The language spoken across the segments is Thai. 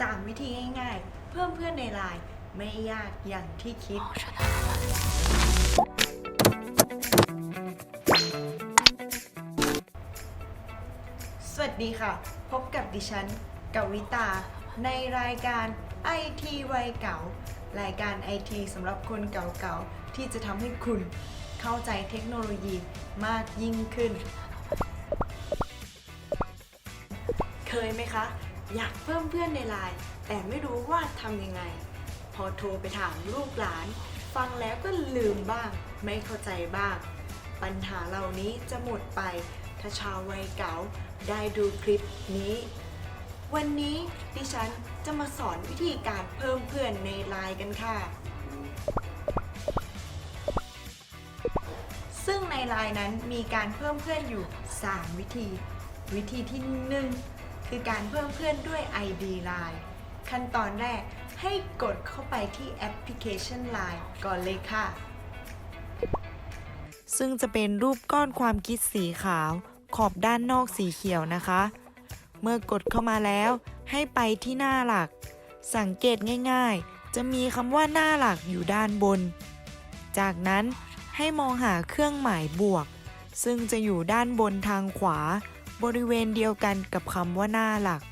3 วิธีง่ายๆ เพิ่มเพื่อนในไลน์ไม่ยากอย่างที่คิด สวัสดีค่ะ พบกับดิฉันกวิตา ในรายการ IT วัยเก่า รายการ IT สำหรับคนเก่าๆ ที่จะทำให้คุณเข้าใจเทคโนโลยีมากยิ่งขึ้น เคยไหมคะ อยากเพิ่มเพื่อนในไลน์แต่ไม่รู้ว่าทำยังไง พอโทรไปถามลูกหลาน ฟังแล้วก็ลืมบ้าง ไม่เข้าใจบ้าง ปัญหาเหล่านี้จะหมดไป ถ้าชาววัยเก๋าได้ดูคลิปนี้ วันนี้ดิฉันจะมาสอนวิธีการเพิ่มเพื่อนในไลน์กันค่ะ ซึ่งในไลน์นั้นมีการเพิ่มเพื่อนอยู่ 3 วิธี วิธีที่ 1 คือการเพิ่มเพื่อนด้วย ID Line ขั้นตอนแรกให้กดเข้าไปที่แอปพลิเคชัน Line ก่อนเลยค่ะ ซึ่งจะเป็นรูปก้อนความคิดสีขาว ขอบด้านนอกสีเขียวนะคะ เมื่อกดเข้ามาแล้วให้ไปที่หน้าหลัก สังเกตง่ายๆ จะมีคำว่าหน้าหลักอยู่ด้านบน จากนั้นให้มองหาเครื่องหมายบวก ซึ่งจะอยู่ด้านบนทางขวา บริเวณเดียวกันกับคำว่าหน้าหลัก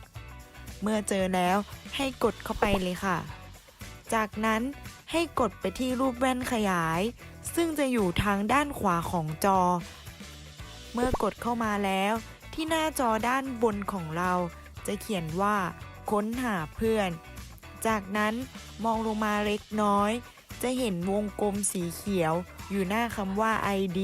เมื่อเจอแล้วให้กดเข้าไปเลยค่ะ จากนั้นให้กดไปที่รูปแว่นขยาย ซึ่งจะอยู่ทางด้านขวาของจอ เมื่อกดเข้ามาแล้ว ที่หน้าจอด้านบนของเรา จะเขียนว่า ค้นหาเพื่อน จากนั้นมองลงมาเล็กน้อย จะเห็นวงกลมสีเขียวอยู่หน้าคำว่า ID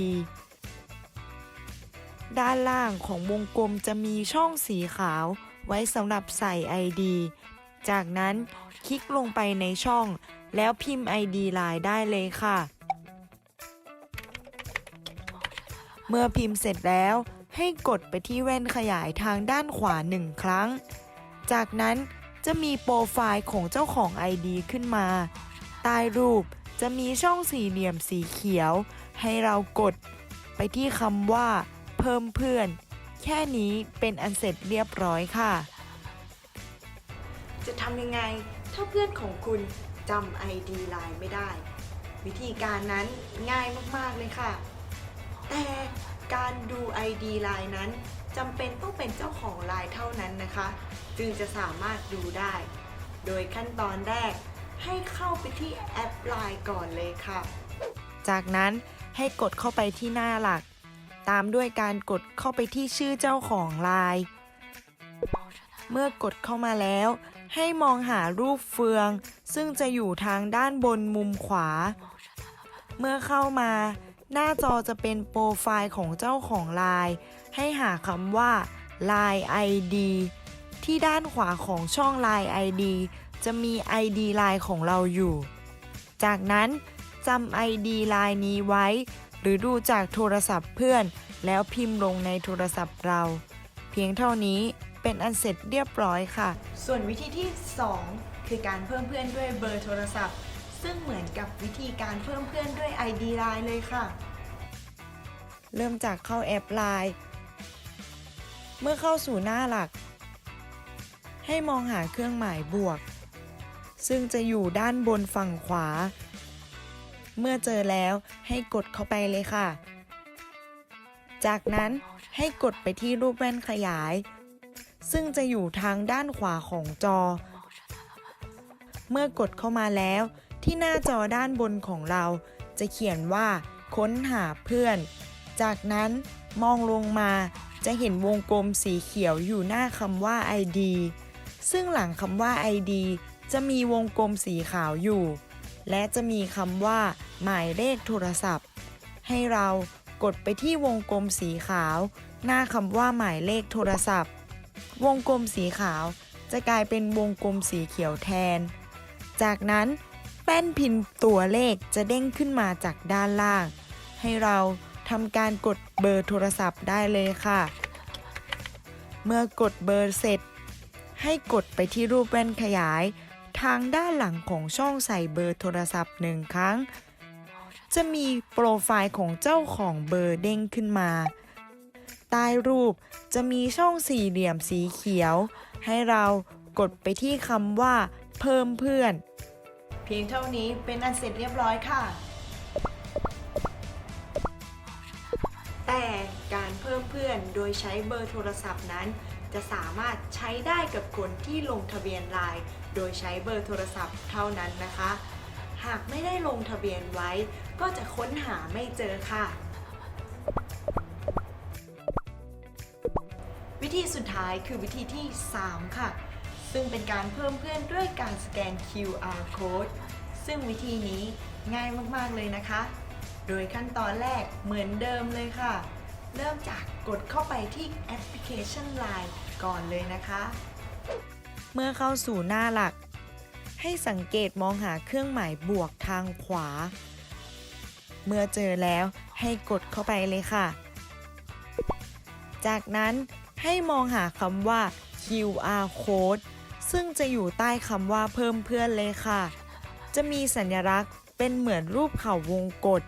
ด้านล่างของวงกลมจะมีช่องสีขาว ไว้สำหรับใส่ ID จากนั้นคลิกลงไปในช่อง แล้วพิมพ์ ID ไลน์ได้เลยค่ะ เมื่อพิมพ์เสร็จแล้วให้กดไปที่แว่นขยายทางด้านขวาหนึ่งครั้ง จากนั้นจะมีโปรไฟล์ของเจ้าของ ID ขึ้นมา ใต้รูปจะมีช่องสี่เหลี่ยมสีเขียว ให้เรากดไปที่คำว่า เพิ่มเพื่อน แค่นี้เป็นอันเสร็จเรียบร้อยค่ะ จะทำยังไงถ้าเพื่อนของคุณจำ ID Line ไม่ได้ วิธีการนั้นง่ายมากๆเลยค่ะ แต่การดู ID Line นั้นจำเป็นต้องเป็นเจ้าของ Line เท่านั้นนะคะ จึงจะสามารถดูได้ โดยขั้นตอนแรกให้เข้าไปที่แอป Line ก่อนเลยค่ะ จากนั้นให้กดเข้าไปที่หน้าหลัก ตามด้วยการกดเข้าไปที่ชื่อเจ้าของไลน์เมื่อกดเข้ามาแล้ว ให้มองหารูปเฟือง ซึ่งจะอยู่ทางด้านบนมุมขวา เมื่อเข้ามา หน้าจอจะเป็นโปรไฟล์ของเจ้าของไลน์ให้หาคำว่า Line ID ที่ด้านขวาของช่อง Line ID จะมี ID ไลน์ของเราอยู่ จากนั้นจำ ID ไลน์นี้ไว้ หรือดูจากโทรศัพท์เพื่อน แล้วพิมพ์ลงในโทรศัพท์เรา เพียงเท่านี้เป็นอันเสร็จเรียบร้อยค่ะ ส่วนวิธีที่ 2 คือการเพิ่มเพื่อนด้วยเบอร์โทรศัพท์ ซึ่งเหมือนกับวิธีการเพิ่มเพื่อนด้วย ID Line เลยค่ะ เริ่มจากเข้าแอป Line เมื่อเข้าสู่หน้าหลัก ให้มองหาเครื่องหมายบวก ซึ่งจะอยู่ด้านบนฝั่งขวา เมื่อเจอแล้วให้กดเข้าไปเลยค่ะ จากนั้นให้กดไปที่รูปแว่นขยาย ซึ่งจะอยู่ทางด้านขวาของจอ เมื่อกดเข้ามาแล้ว ที่หน้าจอด้านบนของเรา จะเขียนว่า ค้นหาเพื่อน จากนั้นมองลงมาจะเห็นวงกลมสีเขียวอยู่หน้าคำว่า ID ซึ่งหลังคำว่า ID จะมีวงกลมสีขาวอยู่ และจะมีคำว่า หมายเลขโทรศัพท์ ให้เรากดไปที่วงกลมสีขาว หน้าคำว่าหมายเลขโทรศัพท์ วงกลมสีขาวจะกลายเป็นวงกลมสีเขียวแทน จากนั้นแป้นพิมพ์ตัวเลขจะเด้งขึ้นมาจากด้านล่าง ให้เราทำการกดเบอร์โทรศัพท์ได้เลยค่ะ เมื่อกดเบอร์เสร็จ ให้กดไปที่รูปแว่นขยาย ทางด้านหลังของช่องใส่เบอร์โทรศัพท์หนึ่งครั้ง จะมีโปรไฟล์ของเจ้าของเบอร์เด้งขึ้นมา ใต้รูปจะมีช่องสี่เหลี่ยมสีเขียว ให้เรากดไปที่คำว่า เพิ่มเพื่อน เพียงเท่านี้เป็นอันเสร็จเรียบร้อยค่ะ แต่การเพิ่มเพื่อนโดยใช้เบอร์โทรศัพท์นั้น จะสามารถใช้ได้กับคนที่ลงทะเบียนไลน์ โดยใช้เบอร์โทรศัพท์เท่านั้นนะคะ หากไม่ได้ลงทะเบียนไว้ ก็จะค้นหาไม่เจอค่ะ วิธีสุดท้ายคือวิธีที่ 3 ค่ะ ซึ่งเป็นการเพิ่มเพื่อนด้วยการสแกน QR code ซึ่งวิธีนี้ง่ายมากๆเลยนะคะ โดยขั้นตอนแรกเหมือนเดิมเลยค่ะ เริ่มจากกดเข้าไปที่แอปพลิเคชัน Line ก่อนเลยนะคะ เมื่อเข้าสู่หน้าหลัก ให้สังเกตมองหาเครื่องหมายบวกทางขวา เมื่อเจอแล้วให้กดเข้าไปเลยค่ะ จากนั้นให้มองหาคำว่า QR code ซึ่งจะอยู่ใต้คำว่าเพิ่มเพื่อนเลยค่ะ จะมีสัญลักษณ์เป็นเหมือนรูปเขาวงกด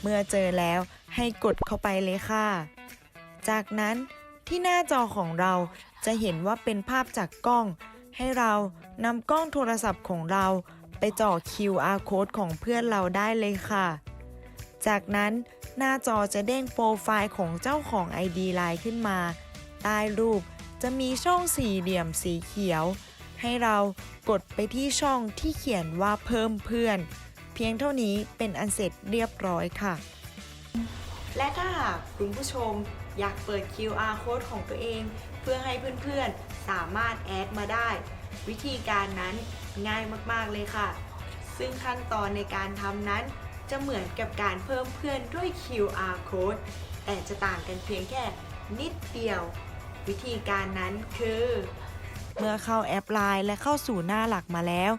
เมื่อเจอแล้วให้กดเข้าไปเลยค่ะ จากนั้นที่หน้าจอของเรา จะเห็นว่าเป็นภาพจากกล้อง ให้เรานำกล้องโทรศัพท์ของเรา ไปจ่อ QR code ของเพื่อนเราได้เลยค่ะ จากนั้นหน้าจอจะเด้งโปรไฟล์ของเจ้าของ ID Line ขึ้นมา ใต้รูปจะมีช่องสี่เหลี่ยมสีเขียว ให้เรากดไปที่ช่องที่เขียนว่าเพิ่มเพื่อน เพียงเท่านี้เป็นอันเสร็จเรียบร้อยค่ะ และถ้าหากคุณผู้ชมอยากเปิด QR code ของตัวเอง พื่อให้เพื่อนๆ สามารถแอดมาได้ วิธีการนั้นง่ายมากๆเลยค่ะ ซึ่งขั้นตอนในการทำนั้นจะเหมือนกับการเพิ่มเพื่อนด้วย QR code แต่จะต่างกันเพียงแค่นิดเดียว วิธีการนั้นคือ เมื่อเข้าแอปไลน์และเข้าสู่หน้าหลักมาแล้ว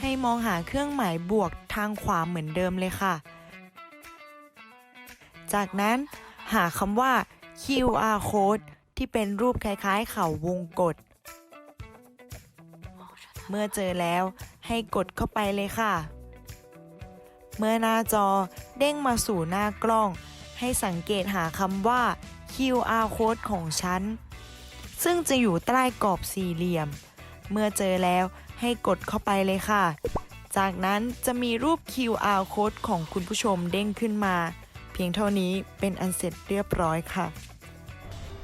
ให้มองหาเครื่องหมายบวกทางขวาเหมือนเดิมเลยค่ะ จากนั้นหาคำว่า QR code ที่เป็นรูปคล้ายๆ เขาวงกดเมื่อเจอแล้วให้กดเข้าไปเลยค่ะ เมื่อหน้าจอเด้งมาสู่หน้ากล้อง ให้สังเกตหาคำว่า QR code ของฉัน ซึ่งจะอยู่ใต้กรอบสี่เหลี่ยม เมื่อเจอแล้วให้กดเข้าไปเลยค่ะ จากนั้นจะมีรูป QR code ของคุณผู้ชมเด้งขึ้นมา เพียงเท่านี้เป็นอันเสร็จเรียบร้อยค่ะ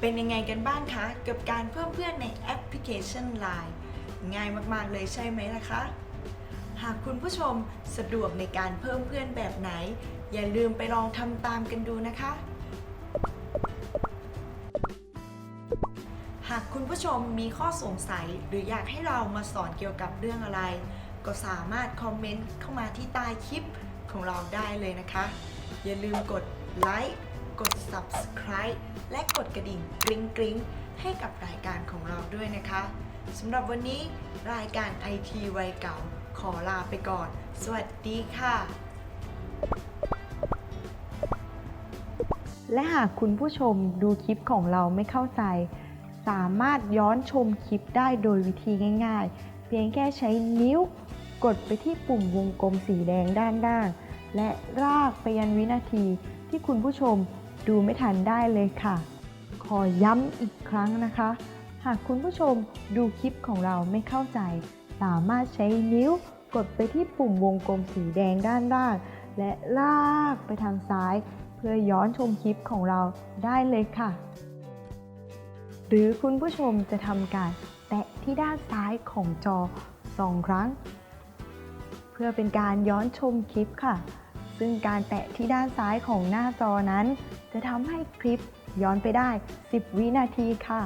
เป็นยังไงกันบ้างคะ กับการเพิ่มเพื่อนในแอปพลิเคชัน Line ง่ายมากๆเลยใช่ไหมล่ะคะ หากคุณผู้ชมสะดวกในการเพิ่มเพื่อนแบบไหน อย่าลืมไปลองทำตามกันดูนะคะ หากคุณผู้ชมมีข้อสงสัยหรืออยากให้เรามาสอนเกี่ยวกับเรื่องอะไร ก็สามารถคอมเมนต์เข้ามาที่ใต้คลิปของเราได้เลยนะคะ อย่าลืมกดไลค์ กด subscribe และกดกระดิ่งกริ๊งกริ๊งให้กับรายการของเราด้วยนะคะสำหรับวันนี้รายการ IT วัยเก่า ขอลาไปก่อน สวัสดีค่ะ และหากคุณผู้ชมดูคลิปของเราไม่เข้าใจ สามารถย้อนชมคลิปได้โดยวิธีง่ายๆ เพียงแค่ใช้นิ้วกดไปที่ปุ่มวงกลมสีแดงด้านล่างและลากไปยันวินาทีที่คุณผู้ชม ดูไม่ทันได้เลยค่ะ ขอย้ำอีกครั้งนะคะ หากคุณผู้ชมดูคลิปของเราไม่เข้าใจ สามารถใช้นิ้วกดไปที่ปุ่มวงกลมสีแดงด้านล่าง และลากไปทางซ้าย เพื่อย้อนชมคลิปของเราได้เลยค่ะ หรือคุณผู้ชมจะทำการแตะที่ด้านซ้ายของจอสองครั้ง เพื่อเป็นการย้อนชมคลิปค่ะ ซึ่งการแตะที่ด้านซ้ายของหน้าจอนั้น จะทำให้คลิปย้อนไปได้ 10 วินาทีค่ะ